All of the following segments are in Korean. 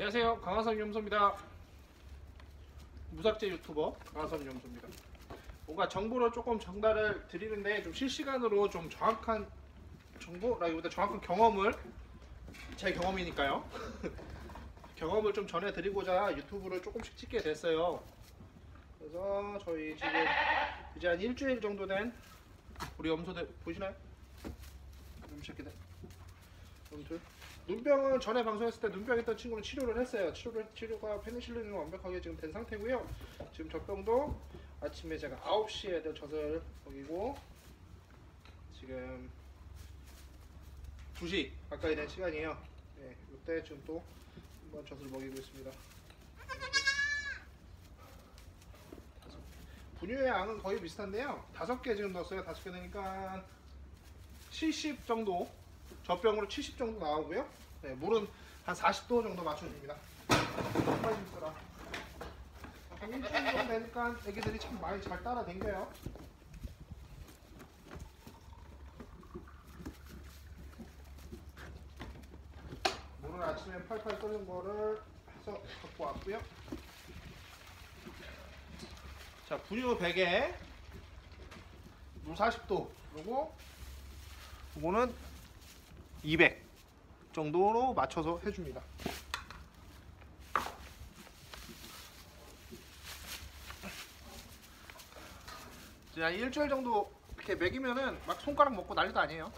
안녕하세요. 강하선 염소입니다. 무삭제 유튜버 강하선 염소입니다. 뭔가 정보를 조금 전달을 드리는데 좀 실시간으로 좀 정확한 정보라기보다 정확한 경험을 제 경험이니까요. 경험을 좀 전해드리고자 유튜브를 조금씩 찍게 됐어요. 그래서 저희 지금 이제 한 일주일 정도 된 우리 염소들 보시나요? 좀 새끼들. 염소들 눈병은 전에 방송했을 때 눈병 있던 친구는 치료를 했어요. 치료를 치료가 페니실린은 완벽하게 지금 된 상태고요. 지금 젖병도 아침에 제가 9시에 애들 젖을 먹이고 지금 2시 가까이 된 시간이에요. 네, 이때 지금 또 한번 젖을 먹이고 있습니다. 분유의 양은 거의 비슷한데요. 다섯 개 지금 넣었어요. 다섯 개 넣으니까 70 정도 젖병으로 70 정도 나오고요. 네, 물은 한 40도 정도 맞춰줍니다. 빨리 좀 써라. 한 일주일 정도 되니까 애기들이 참 많이 잘 따라 댕겨요. 물은 아침에 팔팔 끓는 거를 해서 갖고 왔고요. 자, 분유 100에 물 40도 그리고 이거는 200 정도로 맞춰서 해줍니다. 자, 일주일 정도 이렇게 먹이면은 막 손가락 먹고 난리도 아니에요.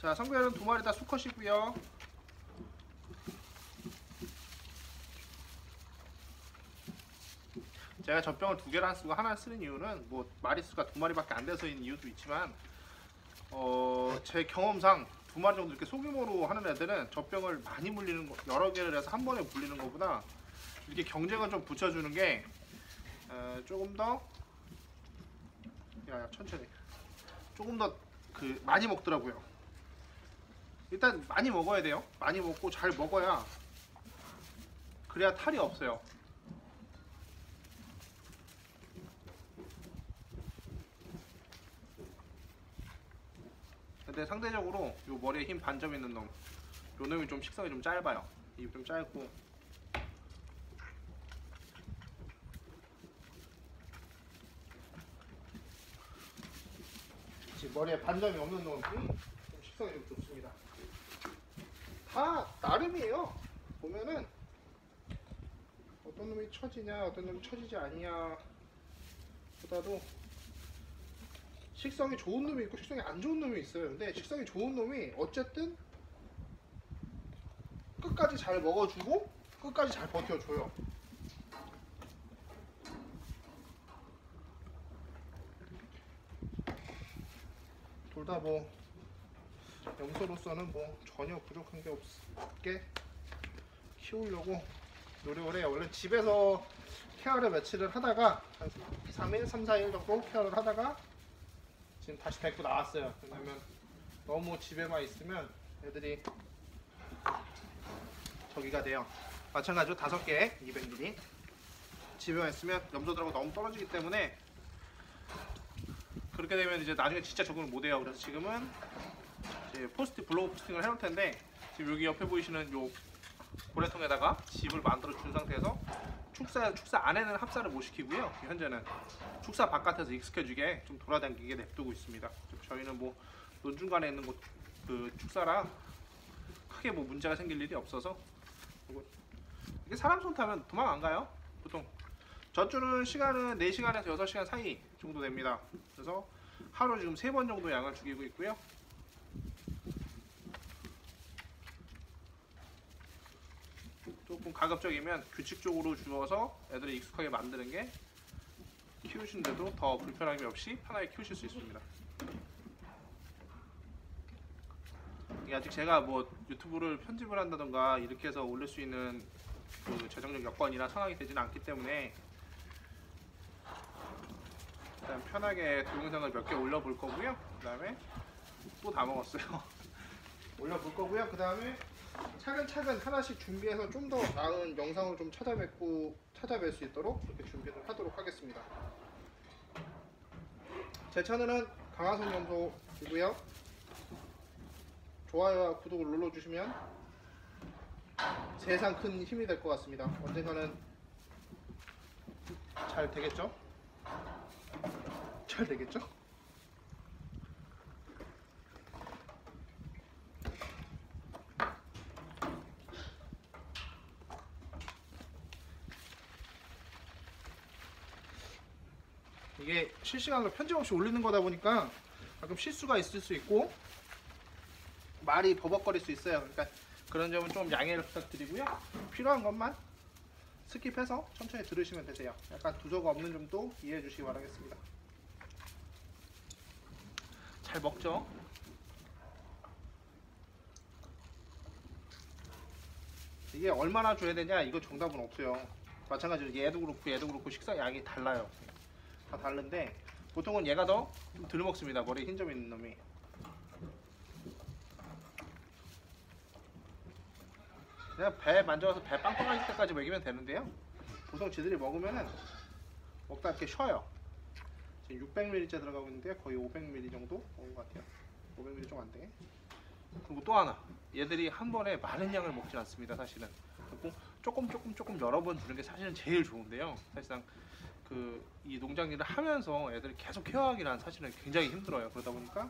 자, 성별은 두 마리 다 수컷이고요. 제가 젖병을 두 개를 안 쓰고 하나 쓰는 이유는 뭐 마리 수가 두 마리밖에 안 돼서인 이유도 있지만 어, 제 경험상 두 마리 정도 이렇게 소규모로 하는 애들은 젖병을 많이 물리는 거, 여러 개를 해서 한 번에 물리는 것보다 이렇게 경쟁을 좀 붙여주는 게 어, 조금 더 야야 천천히 조금 더 그 많이 먹더라고요. 일단 많이 먹어야 돼요. 많이 먹고 잘 먹어야 그래야 탈이 없어요. 근데 상대적으로 요 머리에 힘 반점 있는 놈, 요 놈이 좀 식성이 좀 짧아요. 입이 좀 짧고. 머리에 반점이 없는 놈이 좀 식성이 좀 좋습니다. 다 나름이에요. 보면은 어떤 놈이 처지냐, 어떤 놈이 처지지 아니냐 보다도 식성이 좋은 놈이 있고 식성이 안 좋은 놈이 있어요. 근데 식성이 좋은 놈이 어쨌든 끝까지 잘 먹어주고 끝까지 잘 버텨줘요. 둘 다 뭐 염소로서는 뭐 전혀 부족한 게 없게 키우려고 노력을 해요. 원래 집에서 케어를 며칠을 하다가 한 3일, 3, 4일 정도 케어를 하다가 지금 다시 데리고 나왔어요. 왜냐면 너무 집에만 있으면 애들이 저기가 돼요. 마찬가지로 다섯 개 200ml 집에만 있으면 염소들하고 너무 떨어지기 때문에 그렇게 되면 이제 나중에 진짜 적응을 못 해요. 그래서 지금은 포스트 블로우 포스팅을 해놓을 텐데 지금 여기 옆에 보이시는 요 고래통에다가 집을 만들어 준 상태에서 축사 축사 안에는 합사를 못 시키고요. 현재는 축사 바깥에서 익숙해지게 좀 돌아다니게 냅두고 있습니다. 저희는 뭐 논중간에 있는 곳그 축사라 크게 뭐 문제가 생길 일이 없어서 이게 사람 손 타면 도망 안 가요. 보통 젖주는 시간은 4시간에서 6시간 사이 정도 됩니다. 그래서 하루 지금 3번 정도 양을 죽이고 있고요. 조금 가급적이면 규칙적으로 주어서 애들이 익숙하게 만드는 게 키우시는데도 더 불편함이 없이 편하게 키우실 수 있습니다. 아직 제가 뭐 유튜브를 편집을 한다던가 이렇게 해서 올릴 수 있는 그 재정적 여건이나 상황이 되지는 않기 때문에 일단 편하게 동영상을 몇 개 올려볼 거고요. 그 다음에 또 다 먹었어요. 올려볼 거고요. 그 다음에 차근차근 하나씩 준비해서 좀 더 나은 영상을 좀 찾아뵙고 찾아뵐 수 있도록 그렇게 준비를 하도록 하겠습니다. 제 채널은 강하성 염소이고요. 좋아요와 구독을 눌러주시면 세상 큰 힘이 될 것 같습니다. 언젠가는 잘 되겠죠? 잘 되겠죠? 이게 실시간으로 편집 없이 올리는 거다 보니까 가끔 실수가 있을 수 있고 말이 버벅거릴 수 있어요. 그러니까 그런 점은 좀 양해를 부탁드리고요. 필요한 것만 스킵해서 천천히 들으시면 되세요. 약간 두서가 없는 점도 이해해 주시기 바라겠습니다. 잘 먹죠? 이게 얼마나 줘야 되냐 이거 정답은 없어요. 마찬가지로 얘도 그렇고 얘도 그렇고 식사 양이 달라요. 다 다른데 보통은 얘가 더 덜 먹습니다. 머리 흰 점 있는 놈이. 그냥 배 만져서 배 빵빵할 때까지 먹이면 되는데요. 보통 지들이 먹으면은 먹다 이렇게 쉬어요. 지금 600ml째 들어가고 있는데 거의 500ml 정도 먹은 것 같아요. 500ml 좀안 되게. 그리고 또 하나, 얘들이 한 번에 많은 양을 먹진 않습니다. 사실은. 그리고 조금 조금 조금 여러 번 주는 게 사실은 제일 좋은데요. 사실상 그 이 농장 일을 하면서 애들을 계속 케어하기란 사실은 굉장히 힘들어요. 그러다 보니까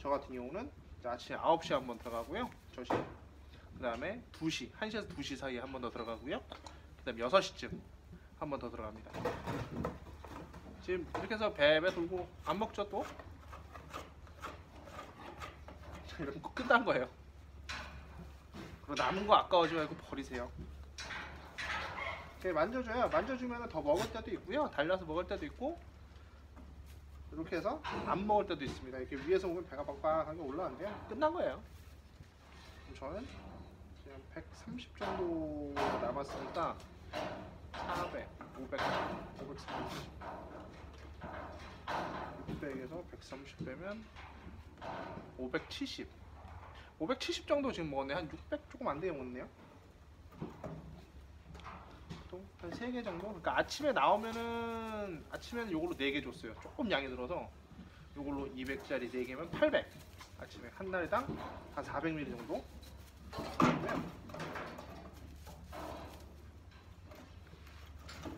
저 같은 경우는 아침 9시에 한번 들어가고요. 저시 그 다음에 2시, 1시에서 2시 사이에 한 번 더 들어가고요. 그 다음에 6시쯤 한 번 더 들어갑니다. 지금 이렇게 해서 배배 돌고 안 먹죠 또? 이러면 꼭 끝난 거예요. 그리고 남은 거 아까워지 말고 버리세요. 이렇게 만져줘야 만져주면 더 먹을 때도 있고요. 달려서 먹을 때도 있고 이렇게 해서 안 먹을 때도 있습니다. 이렇게 위에서 보면 배가 빡빡하게 올라왔는데요. 끝난 거예요. 저는 지금 130 정도 남았으니까 400, 500, 530 600에서 130 빼면 570 570 정도 지금 먹었네 한 600 조금 안 되게 먹네요 한 3개 정도? 그러니까 아침에 나오면은 아침에는 요걸로 4개 줬어요. 조금 양이 들어서 요걸로 200짜리 4개면 800 아침에 한 날당 한 400ml 정도? 그러면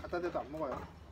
갖다 대도 안 먹어요